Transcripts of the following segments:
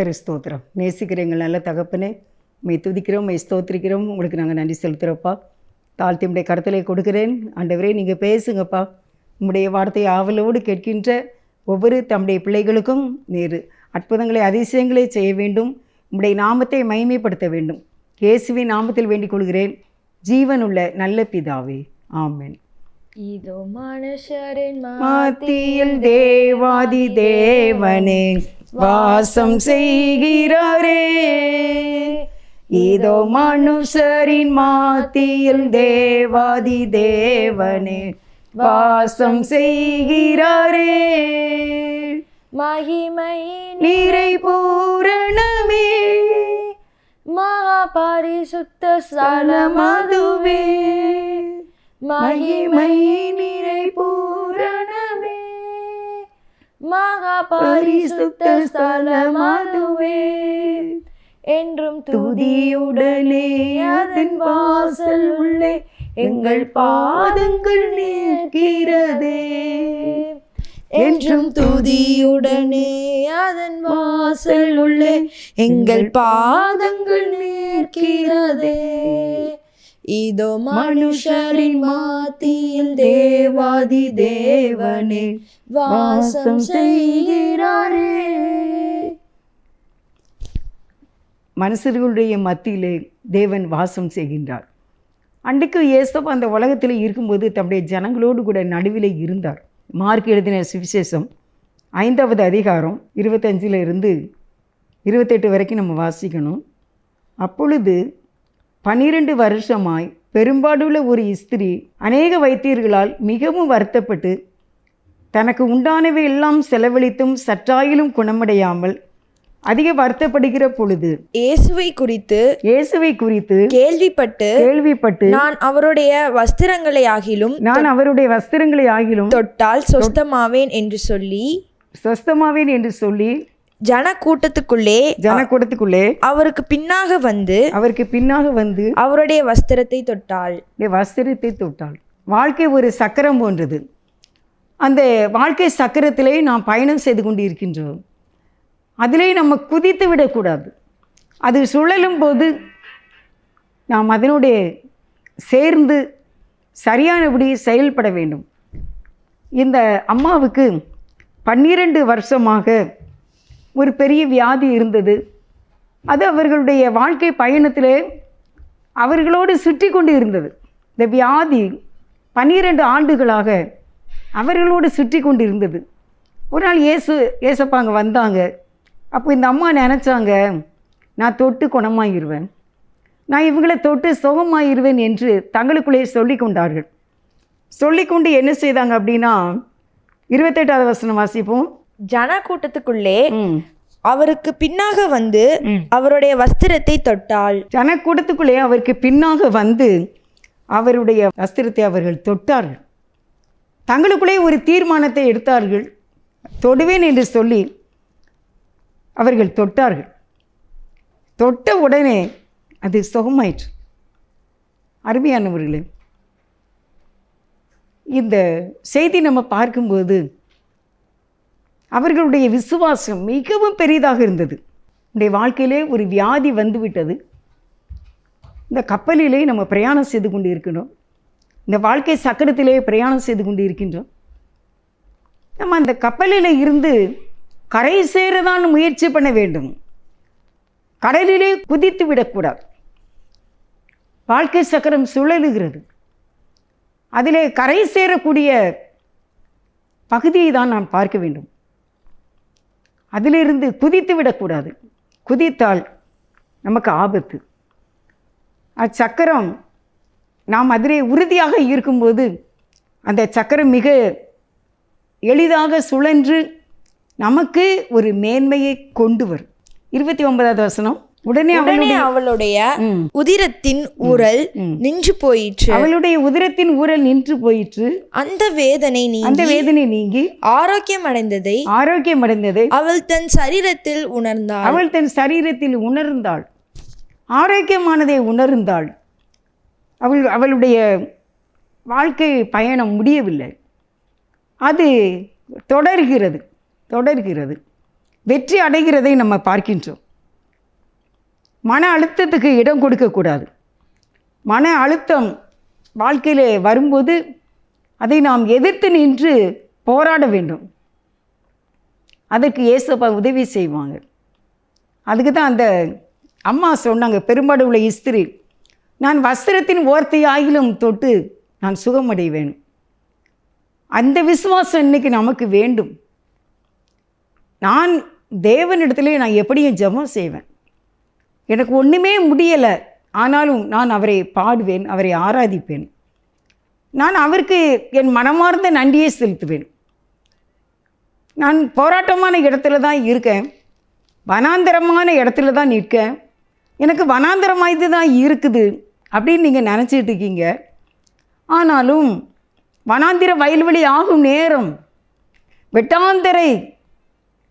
கர்த்தர் ஸ்தோத்திரம். நேசிக்கிற எங்கள் நல்ல தகப்பனே மெய் துதிக்கிறோம் மெய் ஸ்தோத்திரிக்கிறோம். உங்களுக்கு நாங்கள் நன்றி செலுத்துகிறோப்பா தாழ்த்தி உடைய கருத்தலை கொடுக்கிறேன். ஆண்டவரே நீங்கள் பேசுங்கப்பா. உம்முடைய வார்த்தையை ஆவலோடு கேட்கின்ற ஒவ்வொரு தம்முடைய பிள்ளைகளுக்கும் நீர் அற்புதங்களை அதிசயங்களை செய்ய வேண்டும். உம்முடைய நாமத்தை மகிமைப்படுத்த வேண்டும். இயேசுவின் நாமத்தில் வேண்டிக் கொள்கிறேன். ஜீவனுள்ள நல்ல பிதாவே. ஆமென். இதோ மனுஷரின் மாத்தியில் தேவாதி தேவனே. வாசம் செய்கிறாரே. இதோ மனுஷரின் மாத்தியில் தேவாதி தேவனே வாசம் செய்கிறாரே. மகிமை நீரை பூரணமே. மகா பரிசுத்த ஸ்தலமதுவே மகிமை நீரை பூரணமே. மகா பரிசுத்த ஸ்தலமதுவே என்றும் துதியுடனே அதன் வாசல் உள்ளே எங்கள் பாதங்கள் நிற்கிறதே என்றும் துதியுடனே அதன் வாசல் உள்ளே எங்கள் பாதங்கள் நிற்கிறதே. இதோ மனுஷரின் மாத்தியில் தே தேவாதி தேவனே வாசம் செய்கிறாரே. மனுஷர்களுடைய மத்தியிலே தேவன் வாசம் செய்கின்றார். அன்றைக்கு இயேசப் அந்த உலகத்தில் இருக்கும்போது தம்முடைய ஜனங்களோடு கூட நடுவிலே இருந்தார். மார்க் எழுதின சுவிசேஷம் ஐந்தாவது அதிகாரம் இருபத்தஞ்சிலிருந்து இருபத்தெட்டு வரைக்கும் நம்ம வாசிக்கணும். அப்பொழுது பன்னிரண்டு வருஷமாய் பெரும்பாடுள்ள ஒரு ஸ்திரீ அநேக வைத்தியர்களால் மிகவும் வருத்தப்பட்டு தனக்கு உண்டானவை எல்லாம் செலவழித்தும் சற்றாயிலும் குணமடையாமல் அதிக வருத்தப்படுகிற பொழுது இயேசுவை குறித்து இயேசுவை குறித்து கேள்விப்பட்டு கேள்விப்பட்டு நான் அவருடைய வஸ்திரங்களை ஆகிலும் நான் அவருடைய வஸ்திரங்களை ஆகிலும் தொட்டால் சொஸ்தமாவேன் என்று சொல்லி சொஸ்தமாவேன் என்று சொல்லி ஜன கூட்டத்துக்குள்ளே அவருக்கு பின்னாக வந்து அவருக்கு பின்னாக வந்து அவருடைய வஸ்திரத்தை தொட்டாள். வஸ்திரத்தை தொட்டாள். வாழ்க்கை ஒரு சக்கரம் போன்றது. அந்த வாழ்க்கை சக்கரத்திலே நாம் பயணம் செய்து கொண்டு இருக்கின்றோம் அதிலே நம்ம குதித்து விடக்கூடாது. அது சுழலும் போது நாம் அதனுடைய சேர்ந்து சரியானபடி செயல்பட வேண்டும். இந்த அம்மாவுக்கு பன்னிரண்டு வருஷமாக ஒரு பெரிய வியாதி இருந்தது. அது அவர்களுடைய வாழ்க்கை பயணத்தில் அவர்களோடு சுற்றி கொண்டு இருந்தது. இந்த வியாதி பன்னிரண்டு ஆண்டுகளாக அவர்களோடு சுற்றி கொண்டு இருந்தது. ஒரு நாள் இயேசு ஏசப்பாங்க வந்தாங்க. அப்போ இந்த அம்மா நினச்சாங்க நான் தொட்டு குணமாகிருவேன் நான் இவங்களை தொட்டு சுகமாயிருவேன் என்று தங்களுக்குள்ளே சொல்லி கொண்டார்கள். சொல்லிக்கொண்டு என்ன செய்தாங்க அப்படின்னா இருபத்தெட்டாவது வசனம் வாசிப்போம். ஜன கூட்டத்துக்குள்ளே அவருக்கு பின்னாக வந்து. அவருடைய வஸ்திரத்தை தொட்டாள். ஜனக்கூட்டத்துக்குள்ளே அவருக்கு பின்னாக வந்து அவருடைய வஸ்திரத்தை அவர்கள் தொட்டார்கள். தங்களுக்குள்ளே ஒரு தீர்மானத்தை எடுத்தார்கள். தொடுவேன் என்று சொல்லி அவர்கள் தொட்டார்கள். தொட்ட உடனே அது சுகமாயிற்று. அருமையானவர்களே இந்த செய்தி நம்ம பார்க்கும்போது அவர்களுடைய விசுவாசம் மிகவும் பெரிதாக இருந்தது. உடைய வாழ்க்கையிலே ஒரு வியாதி வந்துவிட்டது. இந்த கப்பலிலே நம்ம பிரயாணம் செய்து கொண்டு இருக்கின்றோம் இந்த வாழ்க்கை சக்கரத்திலே பிரயாணம் செய்து கொண்டு இருக்கின்றோம் நம்ம அந்த கப்பலில் இருந்து கரை சேரதான் முயற்சி பண்ண வேண்டும். கடலிலே குதித்து விடக்கூடாது. வாழ்க்கை சக்கரம் சுழலுகிறது. அதிலே கரை சேரக்கூடிய பகுதியை தான் நாம் பார்க்க வேண்டும். அதிலிருந்து குதித்து விடக்கூடாது. குதித்தால் நமக்கு ஆபத்து. அச்சக்கரம் நாம் அதிலே உறுதியாக இருக்கும்போது அந்த சக்கரம் மிக எளிதாக சுழன்று நமக்கு ஒரு மேன்மையை கொண்டு வரும். இருபத்தி ஒன்பதாவது வசனம் உடனே உடனே அவளுடைய உதிரத்தின் உரல் ம். நின்று போயிற்று. அவளுடைய உதிரத்தின் ஊரல் நின்று போயிற்று. அந்த வேதனை அந்த நீங்கி வேதனை நீங்கி ஆரோக்கியம் அடைந்ததை ஆரோக்கியம் அடைந்ததை அவள் தன் சரீரத்தில் உணர்ந்தாள். அவள் தன் சரீரத்தில் உணர்ந்தாள். ஆரோக்கியமானதை உணர்ந்தாள். அவள் அவளுடைய வாழ்க்கை பயணம் முடியவில்லை. அது தொடர்கிறது தொடர்கிறது. வெற்றி அடைகிறதை நம்ம பார்க்கின்றோம். மன அழுத்தத்துக்கு இடம் கொடுக்கக்கூடாது மன அழுத்தம் வாழ்க்கையில் வரும்போது அதை நாம் எதிர்த்து நின்று போராட வேண்டும். அதற்கு ஏசப்பா உதவி செய்வாங்க. அதுக்கு தான் அந்த அம்மா சொன்னாங்க பெரும்பாடு உள்ள இஸ்திரி நான் வஸ்திரத்தின் ஓர்த்தை ஆகிலும் தொட்டு நான் சுகமடைவேன். அந்த விசுவாசம் இன்னைக்கு நமக்கு வேண்டும். நான் தேவனிடத்துலேயே நான் எப்படியும் ஜபம் செய்வேன். எனக்கு ஒன்றுமே முடியலை. ஆனாலும் நான் அவரை பாடுவேன் அவரை ஆராதிப்பேன். நான் அவருக்கு என் மனமார்ந்த நன்றியை செலுத்துவேன். நான் போராட்டமான இடத்துல தான் இருக்கேன். வனாந்தரமான இடத்துல தான் நிற்கேன். எனக்கு வனாந்தரமாய்து தான் இருக்குது அப்படின்னு நீங்கள் நினச்சிட்டு இருக்கீங்க. ஆனாலும் வனாந்திர வயல்வெளி ஆகும் நேரம். வெட்டாந்தரை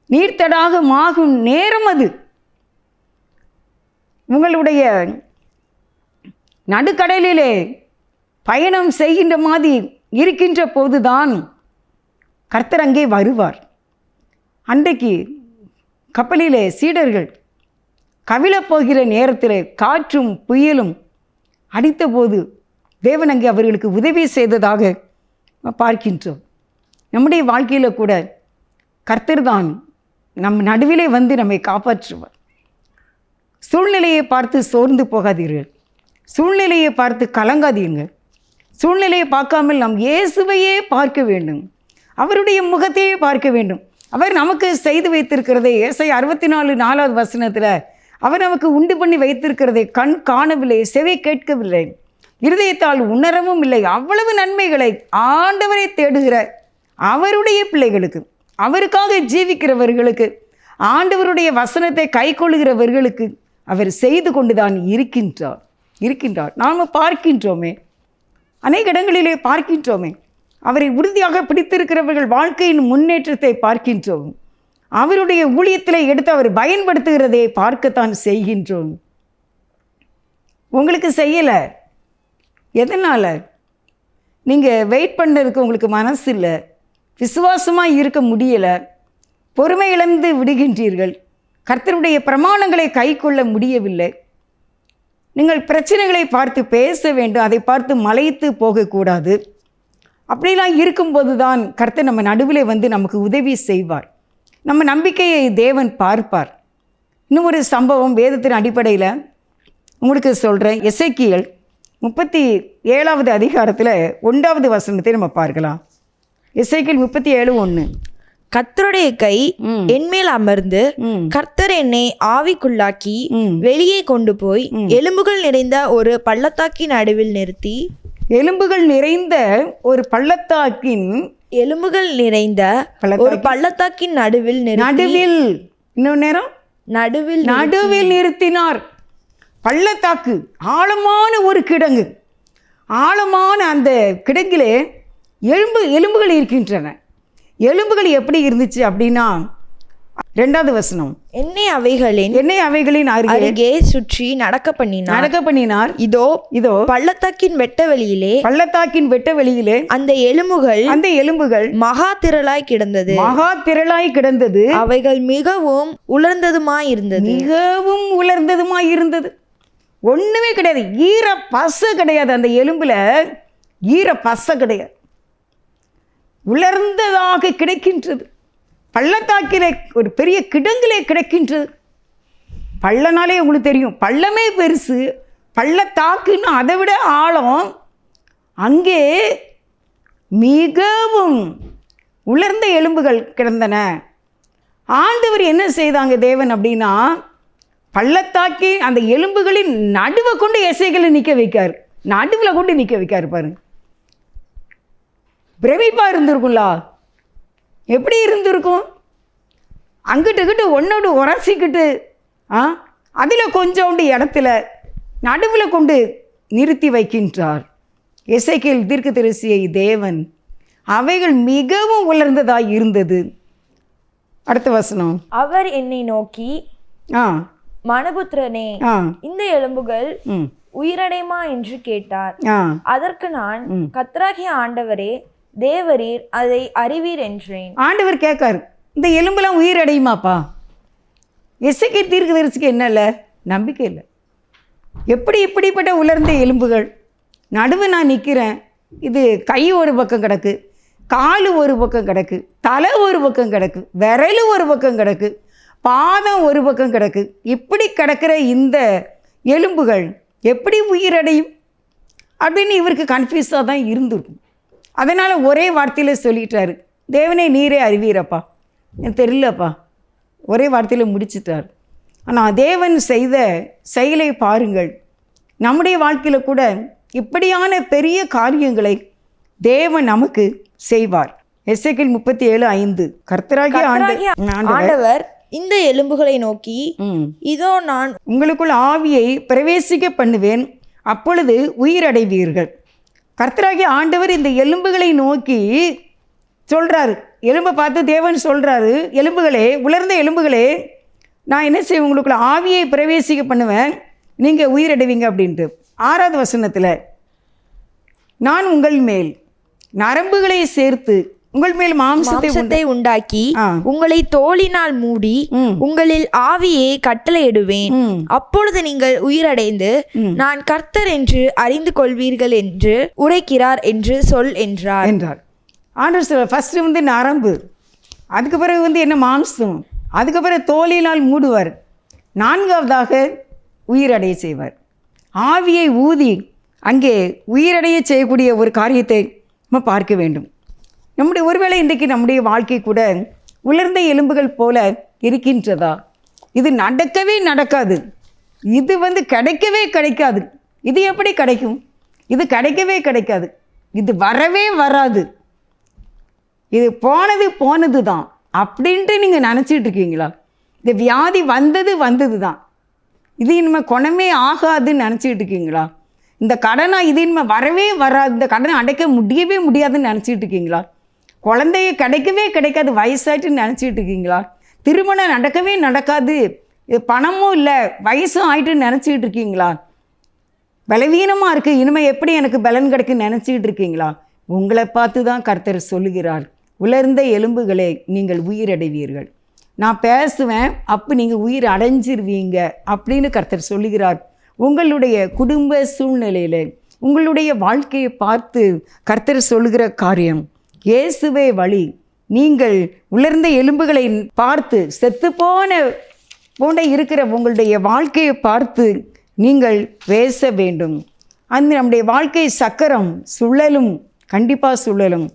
நீர்த்தடாகம் ஆகும் நேரம் அது. உங்களுடைய நடுக்கடலிலே பயணம் செய்கின்ற மாதிரி இருக்கின்ற போதுதான் கர்த்தர் அங்கே வருவார். அன்றைக்கு கப்பலிலே சீடர்கள் கவிழப்போகிற நேரத்தில் காற்றும் புயலும் அடித்தபோது தேவன் அங்கே அவர்களுக்கு உதவி செய்ததாக பார்க்கின்றோம். நம்முடைய வாழ்க்கையில் கூட கர்த்தர் தான் நம் நடுவிலே வந்து நம்மை காப்பாற்றுவார். சூழ்நிலையை பார்த்து சோர்ந்து போகாதீர்கள். சூழ்நிலையை பார்த்து கலங்காதீர்கள். சூழ்நிலையை பார்க்காமல் நாம் இயேசுவையே பார்க்க வேண்டும். அவருடைய முகத்தையே பார்க்க வேண்டும். அவர் நமக்கு செய்து வைத்திருக்கிறதை ஏசை அறுபத்தி நாலு நாலாவது வசனத்தில் அவர் நமக்கு உண்டு பண்ணி வைத்திருக்கிறதை கண் காணவில்லை செவி கேட்கவில்லை. இருதயத்தால் உணரவும் இல்லை. அவ்வளவு நன்மைகளை ஆண்டவரை தேடுகிற அவருடைய பிள்ளைகளுக்கு அவருக்காக ஜீவிக்கிறவர்களுக்கு ஆண்டவருடைய வசனத்தை கைக்கொள்ளுகிறவர்களுக்கு அவர் செய்து கொண்டுதான் இருக்கின்றார். இருக்கின்றார். நாம் பார்க்கின்றோமே. அநேக இடங்களிலே பார்க்கின்றோமே. அவரை உறுதியாக பிடித்திருக்கிறவர்கள் வாழ்க்கையின் முன்னேற்றத்தை பார்க்கின்றோம். அவருடைய ஊழியத்தில் எடுத்து அவர் பயன்படுத்துகிறதை பார்க்கத்தான் செய்கின்றோம். உங்களுக்கு செய்யலை. எதனால்? நீங்கள் வெயிட் பண்ணுறதுக்கு உங்களுக்கு மனசு இல்லை விசுவாசமாக இருக்க முடியலை. பொறுமை இழந்து விடுகின்றீர்கள். கர்த்தருடைய பிரமாணங்களை கைக்கொள்ள முடியவில்லை. நீங்கள் பிரச்சனைகளை பார்த்து பேச வேண்டும் அதை பார்த்து மலைத்து போகக்கூடாது. அப்படிலாம் இருக்கும்போது தான் கர்த்தர் நம்ம நடுவில் வந்து நமக்கு உதவி செய்வார். நம்ம நம்பிக்கையை தேவன் பார்ப்பார். இன்னும் ஒரு சம்பவம் வேதத்தின் அடிப்படையில் உங்களுக்கு சொல்கிறேன் இசைக்கியல் முப்பத்தி ஏழாவது அதிகாரத்தில் ஒன்றாவது வசனத்தை நம்ம பார்க்கலாம். இசைக்கியல் முப்பத்தி ஏழு ஒன்று கர்த்தருடைய கை. என்மேல் அமர்ந்து கர்த்தர் என்னை ஆவிக்குள்ளாக்கி வெளியே கொண்டு போய் எலும்புகள் நிறைந்த ஒரு பள்ளத்தாக்கின் நடுவில் நிறுத்தி எலும்புகள் நிறைந்த ஒரு பள்ளத்தாக்கின் எலும்புகள் நிறைந்த ஒரு பள்ளத்தாக்கின் நடுவில் நடுவில் இன்னொரு நேரம்? நடுவில் நடுவில் நிறுத்தினார். பள்ளத்தாக்கு ஆழமான ஒரு கிடங்கு. ஆழமான அந்த கிடங்கிலே எலும்பு எலும்புகள் இருக்கின்றன. எலும்புகள் எப்படி இருந்துச்சு அப்படின்னா ரெண்டாவது வசனம். என்னை அவைகளின் என்னை அவைகளின் அருகே அருகே சுற்றி நடக்க பண்ணினார். நடக்க பண்ணினார். இதோ இதோ பள்ளத்தாக்கின் வெட்ட வெளியிலே பள்ளத்தாக்கின் வெட்ட வெளியிலே அந்த எலும்புகள் அந்த எலும்புகள் மகா திரளாய் கிடந்தது. மகா திரளாய் கிடந்தது. அவைகள் மிகவும் உலர்ந்ததுமாய் இருந்தது மிகவும் உலர்ந்ததுமாய் இருந்தது ஒண்ணுமே கிடையாது. ஈர பச கிடையாது அந்த எலும்புல. ஈர பச கிடையாது. உலர்ந்ததாக கிடைக்கின்றது. பள்ளத்தாக்கிலே ஒரு பெரிய கிடங்கிலே கிடைக்கின்றது. பள்ளனாலே உங்களுக்கு தெரியும் பள்ளமே பெருசு. பள்ளத்தாக்குன்னு அதை விட ஆழம். அங்கே மிகவும் உலர்ந்த எலும்புகள் கிடந்தன. ஆண்டவர் என்ன செய்தாங்க தேவன் அப்படின்னா பள்ளத்தாக்கி அந்த எலும்புகளின் நடுவை கொண்டு இசைகளை நிற்க வைக்கார். நடுவில் கொண்டு நிற்க வைக்காரு பாருங்கள் பிரமிப்பா இருந்திருக்கும்ல. எப்படி இருந்திருக்கும்? அங்கிட்டு இங்கிட்டு ஒன்னோடு உரசிக்கிட்டு ஆ? அதில் கொஞ்சோண்டு இடத்துல நடுவில் கொண்டு நிறுத்தி வைக்கின்றார். எசைக்கேல் தீர்க்கதரிசியை தேவன் அவைகள் மிகவும் உலர்ந்ததாய் இருந்தது. அடுத்த வசனம். அவர் என்னை நோக்கி ஆ. மனபுத்திரனே ஆ. இந்த எலும்புகள் உயிரடைமா என்று கேட்டார். அதற்கு நான் கத்ராகிய ஆண்டவரே தேவரீர் அதை அறிவீர் என்றேன். ஆண்டவர் கேட்காரு இந்த எலும்பெல்லாம் உயிர் அடையுமாப்பா எசைக்கு தீர்க்க தரிசிக்கு என்ன இல்லை? நம்பிக்கை இல்லை. எப்படி இப்படிப்பட்ட உலர்ந்த எலும்புகள்? நடுவு நான் நிற்கிறேன் இது கை ஒரு பக்கம் கிடக்கு கால் ஒரு பக்கம் கிடக்கு தலை ஒரு பக்கம் கிடக்கு விரல் ஒரு பக்கம் கிடக்கு பாதம் ஒரு பக்கம் கிடக்கு. இப்படி கிடக்கிற இந்த எலும்புகள் எப்படி உயிரடையும்? அப்படின்னு இவருக்கு கன்ஃபியூஸாக தான் இருந்திருக்கும். அதனால் ஒரே வார்த்தையில் சொல்லிட்டாரு. தேவனே நீரே அறிவீரப்பா. எனக்கு தெரியலப்பா. ஒரே வார்த்தையில் முடிச்சிட்டார். ஆனால் தேவன் செய்த செயலை பாருங்கள். நம்முடைய வாழ்க்கையில் கூட இப்படியான பெரிய காரியங்களை தேவன் நமக்கு செய்வார். எஸ்ஐக்கில் முப்பத்தி ஏழு ஐந்து. கர்த்தராகிய ஆண்டு கர்த்தராகிய ஆண்டவர் இந்த எலும்புகளை நோக்கி இதோ நான் உங்களுக்குள் ஆவியை பிரவேசிக்க பண்ணுவேன். அப்பொழுது உயிரடைவீர்கள். கர்த்தராகி ஆண்டவர் இந்த எலும்புகளை நோக்கி சொல்கிறாரு எலும்பை பார்த்து தேவன் சொல்கிறாரு எலும்புகளே உலர்ந்த எலும்புகளே நான் என்ன செய்வேன்? உங்களுக்குள்ள ஆவியை பிரவேசிக்க பண்ணுவேன். நீங்கள் உயிரடைவீங்க அப்படின்ட்டு. ஆறாவது வசனத்தில் நான் உங்கள் மேல் நரம்புகளை சேர்த்து உங்கள் மேல் மாம்சத்தை உண்டு- மாம்சத்தை உண்டாக்கி. உங்களை தோலினால் மூடி. உங்களில் ஆவியை கட்டளையிடுவேன். அப்பொழுது நீங்கள் உயிரடைந்து. நான் கர்த்தர் என்று அறிந்து கொள்வீர்கள் என்று உரைக்கிறார் என்று சொல் என்றார். என்றார். ஆண்டவர் சொல்ல ஃபஸ்ட்டு வந்து நரம்பு அதுக்கு பிறகு வந்து என்ன மாம்சம் அதுக்கு பிறகு தோலினால் மூடுவார் நான்காவதாக உயிரடைய செய்வார். ஆவியை ஊதி அங்கே உயிரடைய செய்யக்கூடிய ஒரு காரியத்தை நம்ம பார்க்க வேண்டும். நம்முடைய ஒருவேளை இன்றைக்கு நம்முடைய வாழ்க்கை கூட உலர்ந்த எலும்புகள் போல இருக்கின்றதா? இது நடக்கவே நடக்காது. இது வந்து கிடைக்கவே கிடைக்காது. இது எப்படி கிடைக்கும்? இது கிடைக்கவே கிடைக்காது. இது வரவே வராது. இது போனது போனது தான் அப்படின்ட்டு நீங்கள் நினச்சிட்டு இருக்கீங்களா? இந்த வியாதி வந்தது வந்தது தான் இது இனிமேல் குணமே ஆகாதுன்னு நினச்சிட்டு இருக்கீங்களா? இந்த கடனை இது இனிமேல் வரவே வராது. இந்த கடனை அடைக்க முடியவே முடியாதுன்னு நினச்சிட்டு இருக்கீங்களா? குழந்தைய கிடைக்கவே கிடைக்காது வயசாயிட்டுன்னு நினச்சிட்டு இருக்கீங்களா? திருமணம் நடக்கவே நடக்காது. பணமும் இல்லை வயசும் ஆயிட்டுன்னு நினச்சிட்டு இருக்கீங்களா? பலவீனமாக இருக்குது இனிமேல் எப்படி எனக்கு பலன் கிடைக்குன்னு நினச்சிக்கிட்டு இருக்கீங்களா? உங்களை பார்த்து தான் கர்த்தர் சொல்லுகிறார். உலர்ந்த எலும்புகளே நீங்கள் உயிரடைவீர்கள். நான் பேசுவேன் அப்போ நீங்கள் உயிர் அடைஞ்சிருவீங்க அப்படின்னு கர்த்தர் சொல்லுகிறார். உங்களுடைய குடும்ப சூழ்நிலையில் உங்களுடைய வாழ்க்கையை பார்த்து கர்த்தர் சொல்லுகிற காரியம் இயேசுவே வழி. நீங்கள் உலர்ந்த எலும்புகளை பார்த்து செத்துப்போன போன்ற இருக்கிற உங்களுடைய வாழ்க்கையை பார்த்து நீங்கள் பேச வேண்டும். அந்த நம்முடைய வாழ்க்கை சக்கரம் சுழலும் கண்டிப்பாக சுழலும்.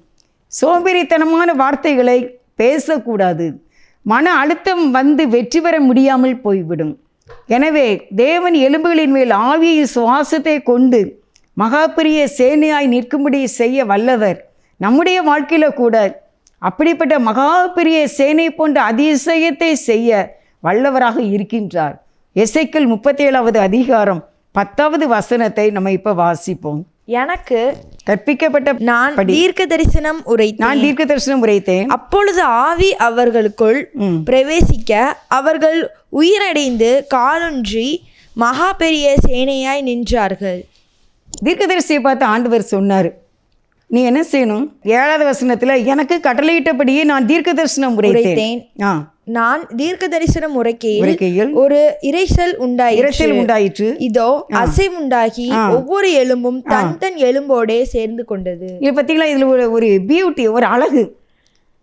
சோம்பேறித்தனமான வார்த்தைகளை பேசக்கூடாது. மன அழுத்தம் வந்து வெற்றி பெற முடியாமல் போய்விடும். எனவே தேவன் எலும்புகளின் மேல் ஆவியை சுவாசத்தை கொண்டு மகாபெரிய சேனையாய் நிற்கும்படி செய்ய வல்லவர். நம்முடைய வாழ்க்கையில் கூட அப்படிப்பட்ட மகாபெரிய சேனை போன்ற அதிசயத்தை செய்ய வல்லவராக இருக்கின்றார். எசைக்கல் முப்பத்தேழாவது அதிகாரம் பத்தாவது வசனத்தை நம்ம இப்போ வாசிப்போம். எனக்கு கற்பிக்கப்பட்ட நான் தீர்க்க தரிசனம் உரைத்தேன். நான் தீர்க்க தரிசனம் உரைத்தேன். அப்பொழுது ஆவி அவர்களுக்குள். பிரவேசிக்க அவர்கள் உயிரடைந்து காலொன்றி மகா பெரிய சேனையாய் நின்றார்கள். தீர்க்கதரிசியை பார்த்து ஆண்டவர் சொன்னார் நீ என்ன செய்யணும்? ஏழாவது வசனத்தில் எனக்கு கட்டளையிட்டபடியே நான் தீர்க்க தரிசனம் உரைத்தேன். நான் தீர்க்க தரிசனம் உரைக்கையில் ஒரு இரைச்சல் உண்டாயிற்று. இரச்சல் உண்டாயிற்று. இதோ அசைவுண்டாகி ஒவ்வொரு எலும்பும் தன் தன் எலும்போடே சேர்ந்து கொண்டது. இது பார்த்தீங்களா இதில் ஒரு ஒரு பியூட்டி ஒரு அழகு.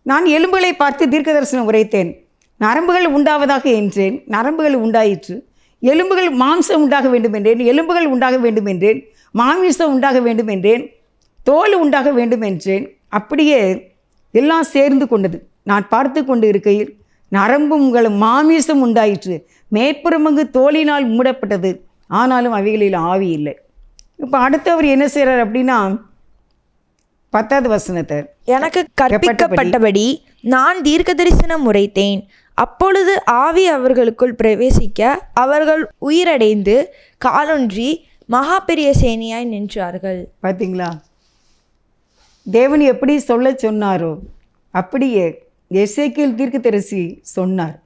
நான் எலும்புகளை பார்த்து தீர்க்க தரிசனம் உரைத்தேன். நரம்புகள் உண்டாவதாக என்றேன். நரம்புகள் உண்டாயிற்று. எலும்புகள் மாம்சம் உண்டாக வேண்டும் என்றேன். எலும்புகள் உண்டாக வேண்டும் என்றேன். மாமிசம் உண்டாக வேண்டும் என்றேன். தோல் உண்டாக வேண்டும் என்றேன். அப்படியே எல்லாம் சேர்ந்து கொண்டது. நான் பார்த்து கொண்டு இருக்கையில் நரம்பும் உங்களும் மாமிசம் உண்டாயிற்று. மேற்புறமங்கு தோலினால் மூடப்பட்டது. ஆனாலும் அவைகளில் ஆவி இல்லை. இப்போ அடுத்தவர் என்ன செய்கிறார் அப்படின்னா பத்தாவது வசனத்தை எனக்கு கற்பிக்கப்பட்டபடி நான் தீர்க்க தரிசனம் உரைத்தேன். அப்பொழுது ஆவி அவர்களுக்குள் பிரவேசிக்க அவர்கள் உயிரடைந்து காலொன்றி மகா பெரிய சேனையாய் நின்றார்கள். பார்த்தீங்களா தேவன் எப்படி சொல்ல சொன்னாரோ அப்படியே எசேக்கியேல் தீர்க்கதரிசி சொன்னார்.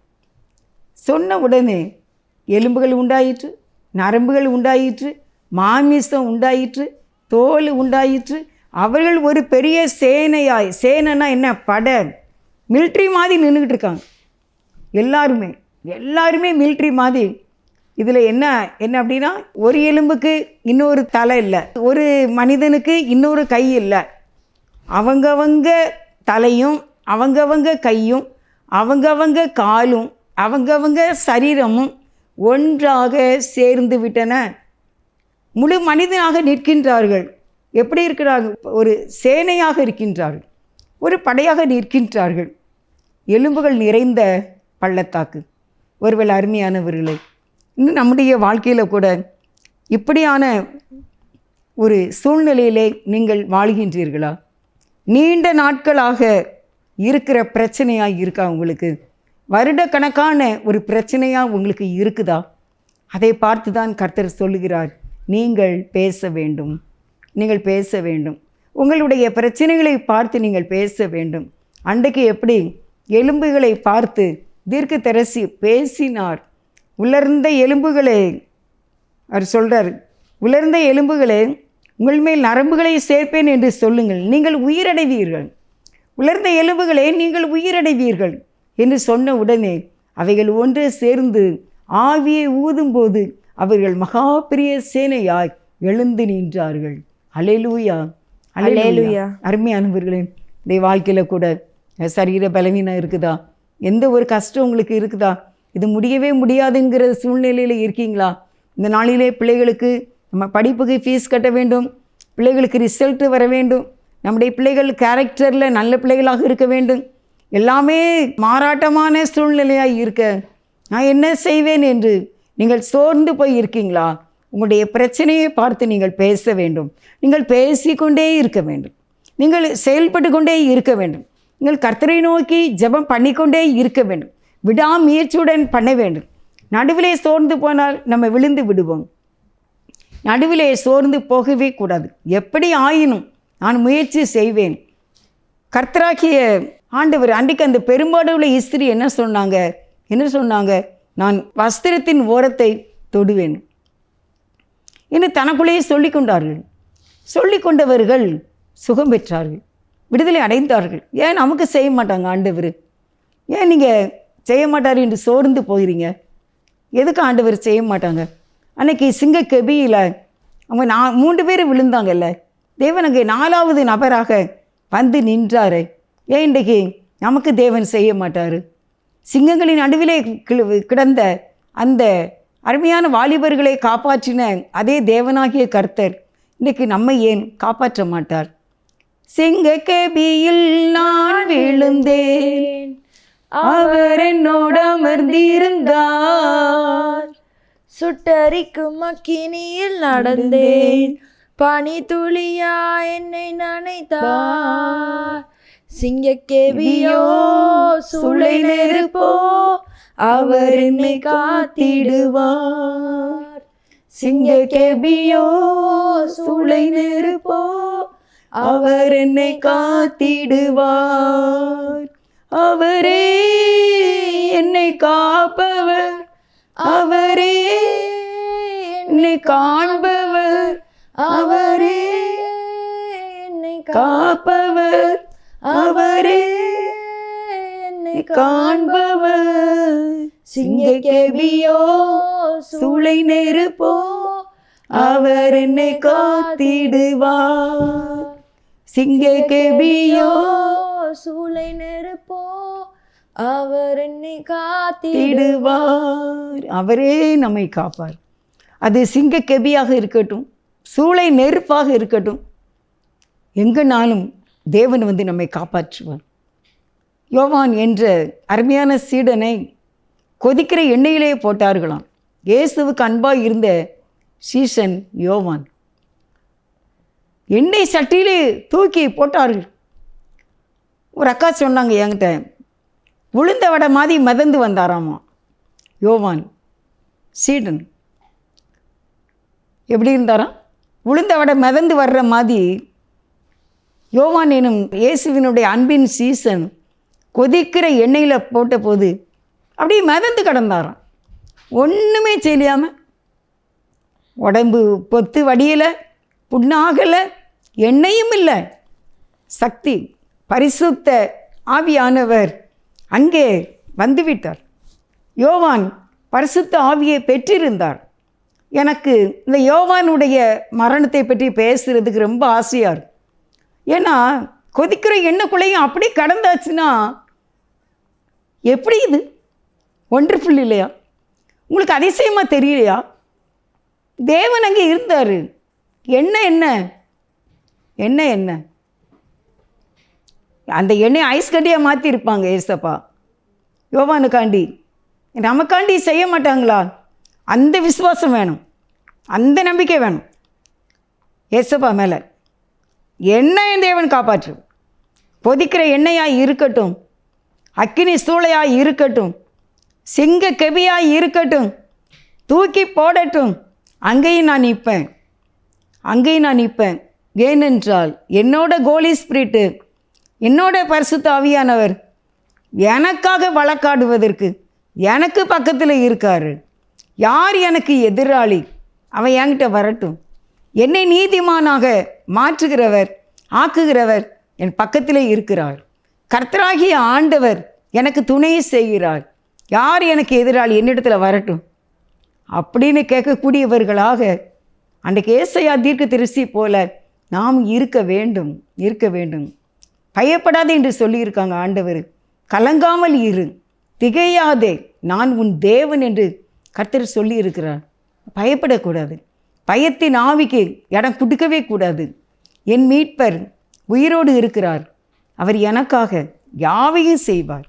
சொன்ன உடனே எலும்புகள் உண்டாயிற்று நரம்புகள் உண்டாயிற்று மாமிசம் உண்டாயிற்று தோல் உண்டாயிற்று. அவர்கள் ஒரு பெரிய சேனையாய் சேனைனா என்ன? படை. மிலிட்ரி மாதிரி நின்றுக்கிட்டு இருக்காங்க. எல்லாருமே எல்லாருமே மிலிட்ரி மாதிரி. இதில் என்ன என்ன அப்படின்னா ஒரு எலும்புக்கு இன்னொரு தலை இல்லை. ஒரு மனிதனுக்கு இன்னொரு கை இல்லை. அவங்கவங்க தலையும் அவங்கவங்க கையும் அவங்கவங்க காலும் அவங்கவங்க சரீரமும் ஒன்றாக சேர்ந்து விட்டன. முழு மனிதனாக நிற்கின்றார்கள். எப்படி இருக்கிறார்கள்? ஒரு சேனையாக இருக்கின்றார்கள். ஒரு படையாக நிற்கின்றார்கள். எலும்புகள் நிறைந்த பள்ளத்தாக்கு. ஒருவேளை அருமையானவர்களே இன்னும் நம்முடைய வாழ்க்கையில் கூட இப்படியான ஒரு சூழ்நிலையிலே நீங்கள் வாழ்கின்றீர்களா? நீண்ட நாட்களாக இருக்கிற பிரச்சனையாக இருக்கா உங்களுக்கு? வருடக்கணக்கான ஒரு பிரச்சனையாக உங்களுக்கு இருக்குதா? அதை பார்த்து தான் கர்த்தர் சொல்லுகிறார். நீங்கள் பேச வேண்டும். நீங்கள் பேச வேண்டும். உங்களுடைய பிரச்சனைகளை பார்த்து நீங்கள் பேச வேண்டும். அன்றைக்கு எப்படி எலும்புகளை பார்த்து தீர்க்க தரசி பேசினார். உலர்ந்த எலும்புகளே அவர் சொல்கிறார் உலர்ந்த எலும்புகளே உங்கள் மேல் நரம்புகளை சேர்ப்பேன் என்று சொல்லுங்கள். நீங்கள் உயிரடைவீர்கள். உலர்ந்த எலும்புகளே நீங்கள் உயிரடைவீர்கள் என்று சொன்ன உடனே அவைகள் ஒன்று சேர்ந்து ஆவியை ஊதும்போது அவர்கள் மகா பெரிய சேனையாய் எழுந்து நின்றார்கள். அலையலூயா அல்லேலூயா. அருமையானவர்களே இந்த வாழ்க்கையில் கூட சரீர பலவீனம் இருக்குதா? எந்த ஒரு கஷ்டம் உங்களுக்கு இருக்குதா? இது முடியவே முடியாதுங்கிற சூழ்நிலையில் இருக்கீங்களா? இந்த நாளிலே பிள்ளைகளுக்கு நம்ம படிப்புக்கு ஃபீஸ் கட்ட வேண்டும். பிள்ளைகளுக்கு ரிசல்ட்டு வர வேண்டும். நம்முடைய பிள்ளைகள் கேரக்டரில் நல்ல பிள்ளைகளாக இருக்க வேண்டும். எல்லாமே மாறாட்டமான சூழ்நிலையாக இருக்க நான் என்ன செய்வேன் என்று நீங்கள் சோர்ந்து போய் இருக்கீங்களா? உங்களுடைய பிரச்சனையை பார்த்து நீங்கள் பேச வேண்டும். நீங்கள் பேசிக்கொண்டே இருக்க வேண்டும். நீங்கள் செயல்பட்டு கொண்டே இருக்க வேண்டும். நீங்கள் கர்த்தரை நோக்கி ஜெபம் பண்ணிக்கொண்டே இருக்க வேண்டும். விடாமுயற்சியுடன் பண்ண வேண்டும். நடுவிலே சோர்ந்து போனால் நம்ம விழுந்து விடுவோம். நடுவிலே சோர்ந்து போகவே கூடாது. எப்படி ஆயினும் நான் முயற்சி செய்வேன். கர்த்தராகிய ஆண்டவர் அன்றைக்கு அந்த பெரும்பாடுள்ள இஸ்திரி என்ன சொன்னாங்க? என்ன சொன்னாங்க? நான் வஸ்திரத்தின் ஓரத்தை தொடுவேன். என்று தனக்குள்ளேயே சொல்லி கொண்டார்கள். சொல்லி கொண்டவர்கள் சுகம் பெற்றார்கள். விடுதலை அடைந்தார்கள். ஏன் நமக்கு செய்ய மாட்டாங்க ஆண்டவர்? ஏன் நீங்கள் செய்ய மாட்டார் என்று சோர்ந்து போகிறீங்க எதுக்கு ஆண்டவர் செய்ய மாட்டாங்க? அன்னைக்கு சிங்க கெபியில் அவங்க நான் மூன்று பேர் விழுந்தாங்கல்ல. தேவன் அங்கே நாலாவது நபராக வந்து நின்றாரு. ஏன் இன்றைக்கு நமக்கு தேவன் செய்ய மாட்டார்? சிங்கங்களின் நடுவிலே கிடந்த அந்த அருமையான வாலிபர்களை காப்பாற்றின அதே தேவனாகிய கர்த்தர் இன்றைக்கு நம்மை ஏன் காப்பாற்ற மாட்டார்? சிங்க கேபியில் நான் விழுந்தேன். அவர் என்னோடு அமர்ந்திருந்தார். சுட்டரிக்கும் அக்கினியில் நடந்தேன். பனி துளியா என்னை நனைத்தார். சிங்கக்கேவியோ சுளை நெருப்போ அவர் என்னை காத்திடுவார். சிங்கக்கேபியோ சுளை நெருப்போ அவர் என்னை காத்திடுவார். அவரே என்னை காப்பவர். அவர் என்னை காண்பவர் அவரே. என்னை காப்பவர் அவரே. என்னை காண்பவர் சிங்க கேபியோ சூளை நெருப்போ அவர் என்னை காத்திடுவார். சிங்க கேபியோ சூளை நெருப்போ அவர் என்னை காத்திடு திடுவார் அவரே நம்மை காப்பார். அது சிங்க கெபியாக இருக்கட்டும் சூளை நெருப்பாக இருக்கட்டும் எங்கனாலும் தேவன் வந்து நம்மை காப்பாற்றுவார். யோவான் என்ற அருமையான சீடனை கொதிக்கிற எண்ணெயிலே போட்டார்களாம். இயேசுவுக்கு அன்பாக இருந்த சீசன் யோவான். எண்ணெய் சட்டியிலே தூக்கி போட்டார்கள். ஒரு அக்கா சொன்னாங்க என்கிட்ட உளுந்த வடை மாதிரி மிதந்து வந்தாராமா? யோவான் சீடன் எப்படி இருந்தாராம்? உளுந்த வடை மிதந்து வர்ற மாதிரி யோவான் எனும் இயேசுவினுடைய அன்பின் சீசன் கொதிக்கிற எண்ணெயில் போட்ட போது அப்படியே மிதந்து கிடந்தாராம். ஒன்றுமே செய்யாமல் உடம்பு பொத்து வடியலை புண்ணாகலை எண்ணெயும் இல்லை. சக்தி பரிசுத்த ஆவியானவர் அங்கே வந்துவிட்டார். யோவான் பரிசுத்த ஆவியை பெற்றிருந்தார். எனக்கு இந்த யோவானுடைய மரணத்தை பற்றி பேசுகிறதுக்கு ரொம்ப ஆசையாக இருக்கும் ஏன்னா கொதிக்கிற எண்ணெய்க்குள்ளேயும் அப்படி கடந்தாச்சுன்னா எப்படி இது? ஒண்டர்ஃபுல் இல்லையா? உங்களுக்கு அதிசயமாக தெரியலையா? தேவன் அங்கே இருந்தார். என்ன என்ன? என்ன என்ன? அந்த எண்ணெய் ஐஸ் கட்டியாக மாற்றிருப்பாங்க ஏசப்பா. யோவானுக்காண்டி. நமக்காண்டி செய்ய மாட்டாங்களா? அந்த விசுவாசம் வேணும். அந்த நம்பிக்கை வேணும். ஏசப்பா மேலே. என்ன என் தேவன் காப்பாற்று. கொதிக்கிற எண்ணெயாக இருக்கட்டும். அக்கினி சூளையாக இருக்கட்டும். சிங்க கெவியாக இருக்கட்டும். தூக்கி போடட்டும். அங்கேயும் நான் நிற்பேன். அங்கேயும் நான் நிற்பேன். ஏனென்றால் என்னோட கோலி ஸ்பிரிட்டு என்னோட பரிசுத்த ஆவியானவர் எனக்காக வழக்காடுவதற்கு எனக்கு பக்கத்தில் இருக்காரு. யார் எனக்கு எதிராளி? அவன் என்கிட்ட வரட்டும். என்னை நீதிமானாக மாற்றுகிறவர் ஆக்குகிறவர் என் பக்கத்திலே இருக்கிறார். கர்த்தராகிய ஆண்டவர் எனக்கு துணையை செய்கிறார். யார் எனக்கு எதிராளி? என்னிடத்தில் வரட்டும். அப்படின்னு கேட்கக்கூடியவர்களாக அன்றைக்கு ஏசையா தீர்க்க திருசி போல நாம் இருக்க வேண்டும் இருக்க வேண்டும். பயப்படாதே என்று சொல்லியிருக்காங்க ஆண்டவர். கலங்காமல் இரு. திகையாதே. நான் உன் தேவன் என்று கர்த்தர் சொல்லியிருக்கிறார் பயப்படக்கூடாது. பயத்தின் ஆவிக்கு இடம் கொடுக்கவே கூடாது. என் மீட்பர் உயிரோடு இருக்கிறார். அவர் எனக்காக யாவையும் செய்வார்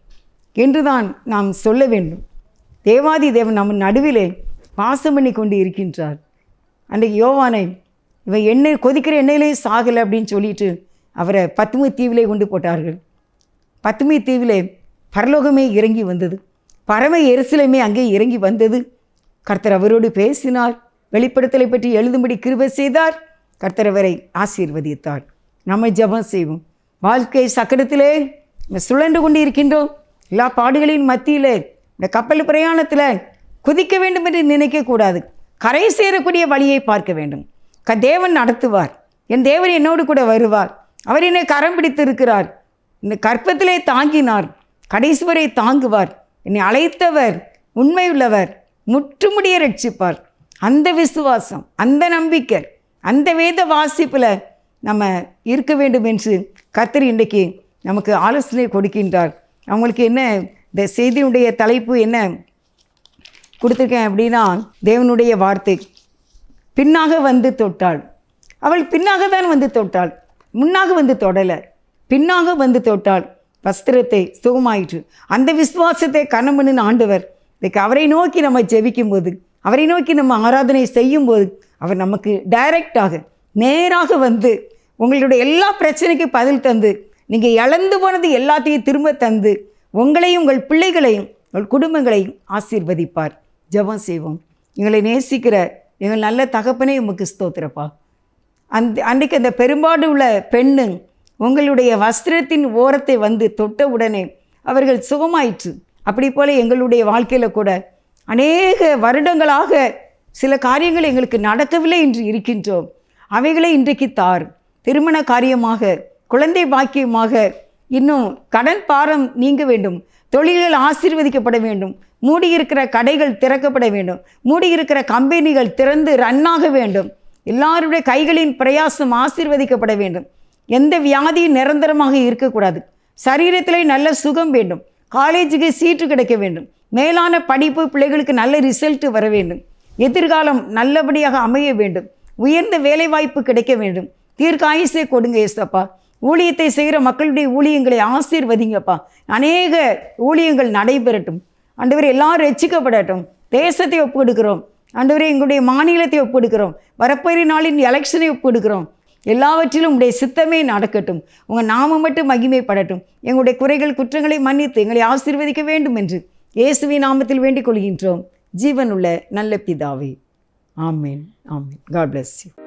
என்றுதான் நாம் சொல்ல வேண்டும். தேவாதி தேவன் நம்ம நடுவிலே பாசம் பண்ணி கொண்டு இருக்கின்றார். அன்றைக்கு யோவானை இவன் எண்ணெய் கொதிக்கிற எண்ணெயிலே சாகலை அப்படின்னு சொல்லிட்டு அவரை பத்துமை தீவிலே கொண்டு போட்டார்கள். பத்துமை தீவிலே பரலோகமே இறங்கி வந்தது. பறவை எரிசிலமே அங்கே இறங்கி வந்தது. கர்த்தர் அவரோடு பேசினார். வெளிப்படுத்தலை பற்றி எழுதும்படி கிருபை செய்தார். கர்த்தர் அவரை ஆசீர்வதித்தார். நம்ம ஜெபம் செய்வோம். வாழ்க்கை சக்கரத்திலே சுழன்று கொண்டு இருக்கின்றோம் எல்லா பாடுகளின் மத்தியிலே இந்த கப்பல் பிரயாணத்தில் குதிக்க வேண்டும் என்று நினைக்கக்கூடாது கரை சேரக்கூடிய வழியை பார்க்க வேண்டும். க தேவன் நடத்துவார். என் தேவன் என்னோடு கூட வருவார். அவர் என்னை கரம் பிடித்து இருக்கிறார் இந்த கற்பத்திலே தாங்கினார். கடைசி வரை தாங்குவார். என்னை அழைத்தவர் உண்மையுள்ளவர். முற்றுமுடிய ரட்சிப்பார். அந்த விசுவாசம் அந்த நம்பிக்கை அந்த வேத வாசிப்பில் நம்ம இருக்க வேண்டும் என்று கர்த்தர் இன்றைக்கு நமக்கு ஆலோசனை கொடுக்கின்றார். அவங்களுக்கு என்ன இந்த செய்தியினுடைய தலைப்பு என்ன கொடுத்துருக்கேன் அப்படின்னா தேவனுடைய வார்த்தை. பின்னாக வந்து தொட்டாள். அவள் பின்னாக தான் வந்து தொட்டாள். முன்னாக வந்து தொடலை. பின்னாக வந்து தொட்டாள். வஸ்திரத்தை சுகமாயிற்று. அந்த விசுவாசத்தை கண்ணமண்ணின் ஆண்டவர் இன்னைக்கு அவரை நோக்கி நம்ம ஜெபிக்கும்போது அவரை நோக்கி நம்ம ஆராதனை செய்யும்போது அவர் நமக்கு டைரெக்டாக நேராக வந்து உங்களுடைய எல்லா பிரச்சனைக்கும் பதில் தந்து நீங்கள் இழந்து போனது எல்லாத்தையும் திரும்ப தந்து உங்களையும் உங்கள் பிள்ளைகளையும் உங்கள் குடும்பங்களையும் ஆசீர்வதிப்பார். ஜெபம் செய்வோம். எங்களை நேசிக்கிற எங்கள் நல்ல தகப்பனே உமக்கு ஸ்தோத்திரப்பா. அந்த அன்றைக்கு அந்த பெரும்பாடு உள்ள பெண்ணு உங்களுடைய வஸ்திரத்தின் ஓரத்தை வந்து தொட்ட உடனே அவர்கள் சுகமாயிற்று. அப்படி போல் எங்களுடைய வாழ்க்கையில் கூட அநேக வருடங்களாக சில காரியங்கள் எங்களுக்கு நடக்கவில்லை என்று இருக்கின்றோம். அவைகளை இன்றைக்கு தார். திருமண காரியமாக குழந்தை பாக்கியமாக இன்னும் கடன் பாரம் நீங்க வேண்டும். தொழில்கள் ஆசீர்வதிக்கப்பட வேண்டும். மூடியிருக்கிற கடைகள் திறக்கப்பட வேண்டும். மூடியிருக்கிற கம்பெனிகள் திறந்து ரன்னாக வேண்டும். எல்லாருடைய கைகளின் பிரயாசம் ஆசீர்வதிக்கப்பட வேண்டும். எந்த வியாதியும் நிரந்தரமாக இருக்கக்கூடாது. சரீரத்திலே நல்ல சுகம் வேண்டும். காலேஜுக்கு சீட்டு கிடைக்க வேண்டும். மேலான படிப்பு பிள்ளைகளுக்கு நல்ல ரிசல்ட் வர வேண்டும். எதிர்காலம் நல்லபடியாக அமைய வேண்டும். உயர்ந்த வேலைவாய்ப்பு கிடைக்க வேண்டும். தீர்க்காயுசே கொடுங்க ஏசப்பா. ஊழியத்தை செய்கிற மக்களுடைய ஊழியங்களை ஆசீர்வதிங்கப்பா. அநேக ஊழியங்கள் நடைபெறட்டும். ஆண்டவரே எல்லாரும் ரச்சிக்கப்படட்டும் தேசத்தை ஒப்புக்கொடுக்கிறோம். ஆண்டவரே எங்களுடைய மாநிலத்தை ஒப்புக்கொடுக்கிறோம். வரப்போகிற நாளின் எலெக்ஷனை ஒப்புக்கொடுக்கிறோம். எல்லாவற்றிலும் உடைய சித்தமே நடக்கட்டும். உங்கள் நாமம் மட்டும் மகிமைப்படட்டும். எங்களுடைய குறைகள் குற்றங்களை மன்னித்து எங்களை ஆசீர்வதிக்க வேண்டும் என்று இயேசுவின் நாமத்தில் வேண்டிக் கொள்கின்றோம். ஜீவனுள்ள நல்ல பிதாவே. ஆமேன். ஆமேன். God bless you